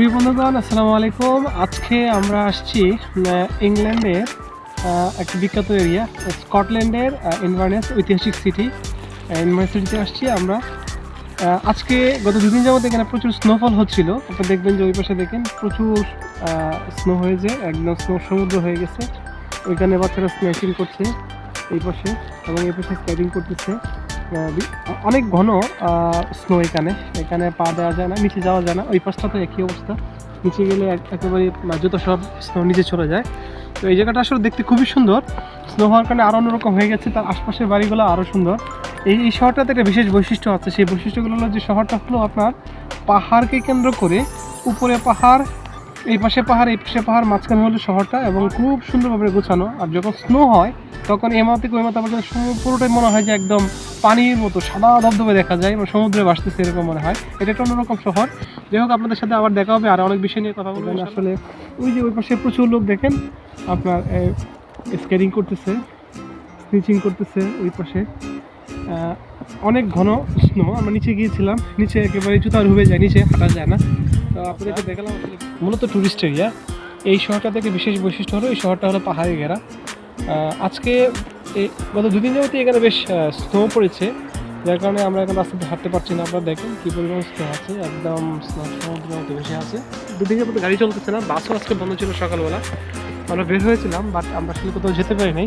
প্রিয় বন্ধুগণ, আসসালামু আলাইকুম। আজকে আমরা আসছি ইংল্যান্ডের একটা বিখ্যাত এরিয়া স্কটল্যান্ডের ইনভার্নেস ঐতিহাসিক সিটি ইনভার্নেস সিটিতে আসছি আমরা। আজকে গত দুদিন যাবত এখানে প্রচুর স্নোফল হচ্ছিল। আপনারা দেখবেন যে ওই পাশে দেখেন প্রচুর স্নো হয়েছে, একদম স্নো সমুদ্র হয়ে গেছে। ওইখানে বাচ্চারা স্ন্যাচিং করছে এই পাশে এবং এই পাশে স্কেটিং করতেছে। অনেক ঘন স্নো এখানে। এখানে পা দেওয়া যায় না, নিচে যাওয়া যায় না। ওই পাশটা তো একই অবস্থা। নিচে গেলে একেবারে যত সব স্নো নিচে চলে যায়। তো এই জায়গাটা আসলে দেখতে খুবই সুন্দর। স্নো হওয়ার কারণে আরও অন্যরকম হয়ে গেছে, তার আশপাশের বাড়িগুলো আরও সুন্দর। এই এই শহরটাতে একটা বিশেষ বৈশিষ্ট্য আছে। সেই বৈশিষ্ট্যগুলো হলো যে শহরটা হলো আপনার পাহাড়কে কেন্দ্র করে উপরে পাহাড় এই পাশে পাহাড় এই পাশে পাহাড় মাঝখানে হলো শহরটা এবং খুব সুন্দরভাবে গোছানো। আর যখন স্নো হয় তখন এমা থেকে ওই মাথা পর্যন্ত পুরোটাই মনে হয় যে একদম পানির মতো সাদা ধবধবে দেখা যায় এবং সমুদ্রে ভাসতেছে এরকম মনে হয়। এটা একটা অন্যরকম শহর। যাই হোক আপনাদের সাথে আবার দেখা হবে আর অনেক বিষয় নিয়ে কথা বলবেন আসলে ওই যে ওই পাশে প্রচুর লোক দেখেন আপনার স্কেটিং করতেছে স্নিচিং করতেছে ওই পাশে। অনেক ঘন স্নো আমরা নিচে গিয়েছিলাম নিচে একেবারে জুতা ডুবে যায় নিচে হাঁটা যায় না। আপনাদেরকে দেখালাম আসলে মূলত টুরিস্ট এরিয়া এই শহরটা থেকে বিশেষ বৈশিষ্ট্য হলো এই শহরটা হলো পাহাড়ে ঘেরা। আজকে গত দুদিন যাবতই এখানে বেশ স্নো পড়েছে। যার কারণে আমরা এখন রাস্তাতে হাঁটতে পারছি না। আপনারা দেখেন কী পরিমাণ স্নো আছে। একদম স্নো সমুদ্রের মতো বেশি আছে। দুদিন যাবত গাড়ি চলতেছে না। বাসও আজকে বন্ধ ছিল সকালবেলা। আমরা বের হয়েছিলাম বাট আমরা আসলে কোথাও যেতে পারি নাই।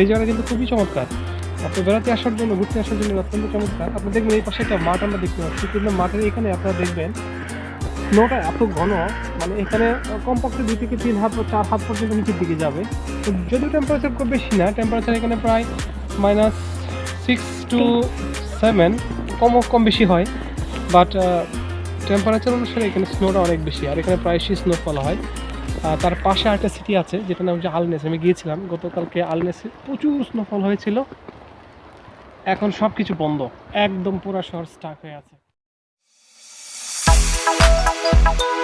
এই জায়গাটা কিন্তু খুবই চমৎকার। আপনি বেড়াতে আসার জন্য ঘুরতে আসার জন্য অত্যন্ত চমৎকার। আপনি দেখবেন এই পাশে একটা মাঠ আমরা দেখতে পাচ্ছি। কিন্তু মাঠের এখানে আপনারা দেখবেন স্নোটা এত ঘন মানে এখানে কমপক্ষে দুই থেকে তিন হাত চার হাত পর্যন্ত নিচের দিকে যাবে। যদিও টেম্পারেচার খুব বেশি না টেম্পারেচার এখানে প্রায় মাইনাস সিক্স টু সেভেন কম কম বেশি হয়। বাট টেম্পারেচার অনুসারে এখানে স্নোটা অনেক বেশি, আর এখানে প্রায়শই স্নোফল হয়। আর তার পাশে আরেকটা সিটি আছে, যেটার নাম হচ্ছে আলনেস আমি গিয়েছিলাম। গতকালকে আলনেসে প্রচুর স্নোফল হয়েছিল। এখন সব কিছু বন্ধ, একদম পুরা শহর স্টাক হয়ে আছে। Bye.